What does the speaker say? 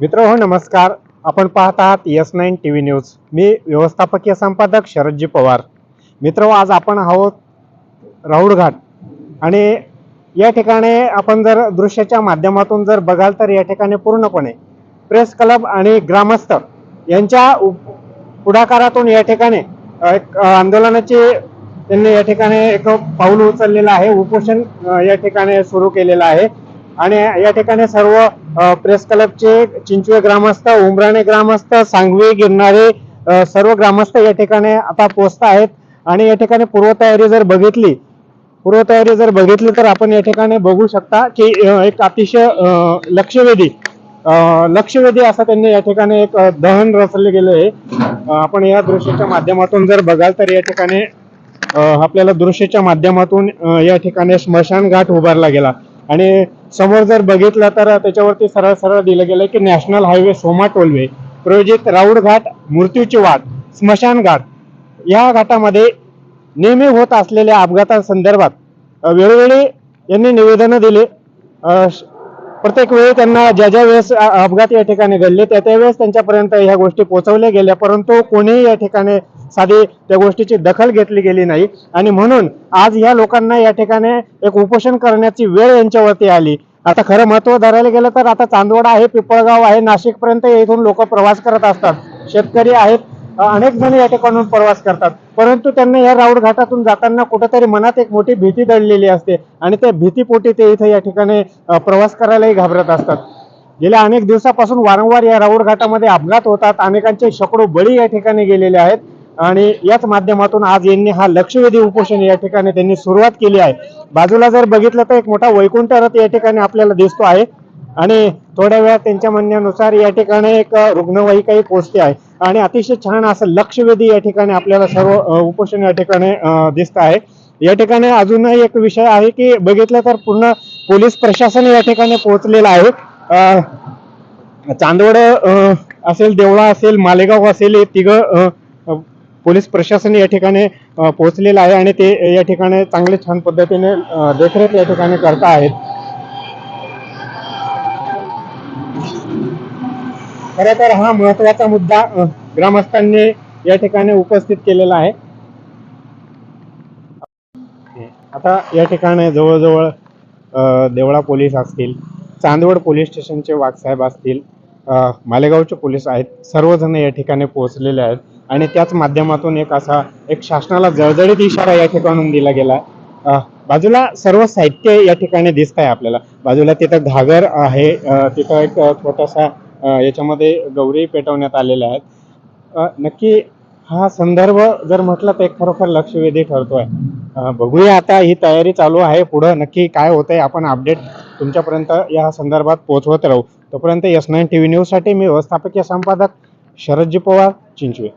मित्र हो नमस्कार. आपण पाहत आहात S nine T V news. मी व्यवस्थापकीय संपादक शरदजी पवार. मित्र आज आपण आहोत राऊळघाट आणि या ठिकाणी आपण जर दृश्याच्या माध्यमातून जर बघाल तर या ठिकाणी पूर्णपणे प्रेस क्लब आणि ग्रामस्थ यांच्या पुढाकारातून या ठिकाणी एक आंदोलनाची त्यांनी या ठिकाणी एक पाऊल उचललेलं आहे. उपोषण या ठिकाणी सुरू केलेलं आहे. आणि या ठिकाणी सर्व प्रेस क्लबचे चिंचवे ग्रामस्थ उमराणे ग्रामस्थ सांगवी गिरणारे सर्व ग्रामस्थ या ठिकाणी आता पोहोचत आहेत. आणि या ठिकाणी पूर्वतयारी जर बघितली पूर्वतयारी जर बघितली तर आपण या ठिकाणी बघू शकता की एक अतिशय लक्षवेधी लक्षवेधी असं त्यांनी या ठिकाणी एक दहन रचले गेले आहे. आपण या दृश्याच्या माध्यमातून जर बघाल तर या ठिकाणी आपल्याला दृश्याच्या माध्यमातून या ठिकाणी स्मशान घाट उभारला गेला. आणि समोर जर बघितलं तर त्याच्यावरती सरळ सरळ दिलं गेलं की नॅशनल हायवे सोमा टोलवे प्रयोजित राऊड घाट मृत्यूची वाट स्मशान घाट या घाटामध्ये नेहमी होत असलेल्या अपघातांसंदर्भात वेळोवेळी यांनी निवेदनं दिले. श- प्रत्येक वेळी त्यांना ज्या ज्या वेळेस अपघात या ठिकाणी घडले त्या त्यावेळेस त्यांच्यापर्यंत ह्या गोष्टी पोहोचवल्या गेल्या परंतु कोणीही या ठिकाणी साधी त्या गोष्टीची दखल घेतली गेली नाही. आणि म्हणून आज या लोकांना या ठिकाणी एक उपोषण करण्याची वेळ यांच्यावरती आली. आता खरं महत्त्व धरायला गेलं तर आता चांदवडा आहे पिपळगाव आहे नाशिक पर्यंत इथून लोक प्रवास करत असतात. शेतकरी आहेत अनेक जण या ठिकाणून प्रवास करतात. परंतु त्यांना या राऊड घाटातून जाताना कुठेतरी मनात एक मोठी भीती दडलेली असते. आणि त्या भीतीपोटी ते इथे या ठिकाणी प्रवास करायलाही घाबरत असतात. गेल्या अनेक दिवसापासून वारंवार या राऊड घाटामध्ये अपघात होतात. अनेकांचे शेकडो बळी या ठिकाणी गेलेले आहेत. आणि याच माध्यमातून आज यांनी हा लक्षवेधी उपोषण या ठिकाणी त्यांनी सुरुवात केली आहे. बाजूला जर बघितलं तर एक मोठा वैकुंठ रथ या ठिकाणी आपल्याला दिसतो आहे. आणि थोड्या वेळात त्यांच्या म्हणण्यानुसार या ठिकाणी एक रुग्णवाहिकाही पोहोचते आहे. आणि अतिशय छान असं लक्षवेधी या ठिकाणी आपल्याला सर्व उपोषण या ठिकाणी दिसत आहे. या ठिकाणी अजूनही एक विषय आहे की बघितलं तर पूर्ण पोलीस प्रशासन या ठिकाणी पोहोचलेलं आहे. चांदवड असेल देवळा असेल मालेगाव असेल हे तिघं पोलीस प्रशासन या ठिकाणी पोहोचलेलं आहे आणि ते या ठिकाणी चांगले छान पद्धतीने देखरेख या ठिकाणी करता आहेत खरं तर हा महत्त्वाचा मुद्दा ग्रामस्थांनी या ठिकाणी उपस्थित केलेला आहे. आता या ठिकाणी जवळजवळ देवळा पोलीस असतील चांदवड पोलीस स्टेशनचे वाघसाहेब असतील मालेगावचे पोलीस आहेत सर्वजण या ठिकाणी पोहोचलेले आहेत. आणि त्याच माध्यमातून एक असा एक शासनाला जळजळीत इशारा या ठिकाणून दिला गेला. बाजूला सर्व साहित्य या ठिकाणी दिसत आहे आपल्याला. बाजूला तिथं घागर आहे. तिथं एक छोटासा याच्यामध्ये गौरी पेटवण्यात आलेल्या आहेत. नक्की हा संदर्भ जर म्हटलं तर एक खरोखर लक्षवेधी ठरतोय. आहे बघूया आता ही तयारी चालू आहे. पुढं नक्की काय होतंय आपण अपडेट तुमच्यापर्यंत या संदर्भात पोहोचवत राहू. तोपर्यंत एस नाईन टी व्ही न्यूजसाठी मी व्यवस्थापकीय संपादक शरदजी पवार चिंचवे.